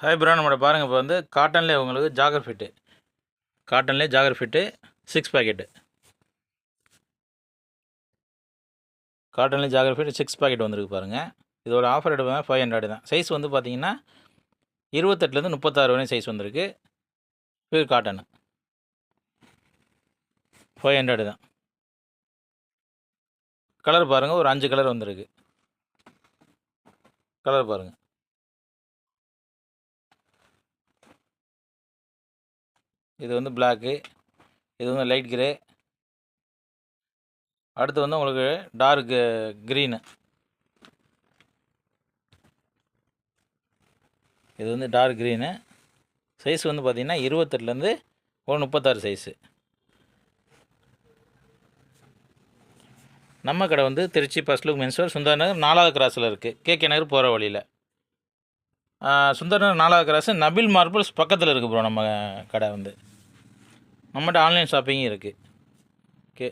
Hi bro நம்மளோட பாருங்கள் இப்போ வந்து காட்டன்லேயே உங்களுக்கு ஜாகர் ஃபிட்டு காட்டன்லேயே ஜாகர் ஃபிட்டு சிக்ஸ் பேக்கெட்டு காட்டன்லேயே ஜாகர் ஃபிட்டு சிக்ஸ் பேக்கெட் வந்திருக்கு பாருங்கள் இதோட ஆஃபர் எடுப்பேன் ஃபைவ் ஹண்ட்ரட் தான். சைஸ் வந்து பார்த்தீங்கன்னா இருபத்தெட்டுலேருந்து முப்பத்தாறு வரையும் சைஸ் வந்திருக்கு. பியூர் காட்டனு ஃபைவ் ஹண்ட்ரட் தான். கலர் பாருங்கள் ஒரு அஞ்சு கலர் வந்திருக்கு. கலர் பாருங்கள் இது வந்து பிளாக்கு இது வந்து லைட் கிரே அடுத்து வந்து உங்களுக்கு டார்க் க்ரீனு இது வந்து டார்க் க்ரீனு சைஸ் வந்து பார்த்திங்கன்னா இருபத்தெட்டுலேருந்து ஒரு முப்பத்தாறு சைஸு நம்ம கடை வந்து திருச்சி பஸ்லுக் லுக் மென்ஸ்வர் சுந்தர் நகர் நாலாவது கிராஸில் இருக்குது கேகே நகர் போகிற வழியில். சுந்தர் நகர் நாலாவது கிராஸு நபில் மார்பிள்ஸ் பக்கத்தில் இருக்குது ப்ரோ நம்ம கடை வந்து. நம்மகிட்ட ஆன்லைன் ஷாப்பிங்கும் இருக்குது ஓகே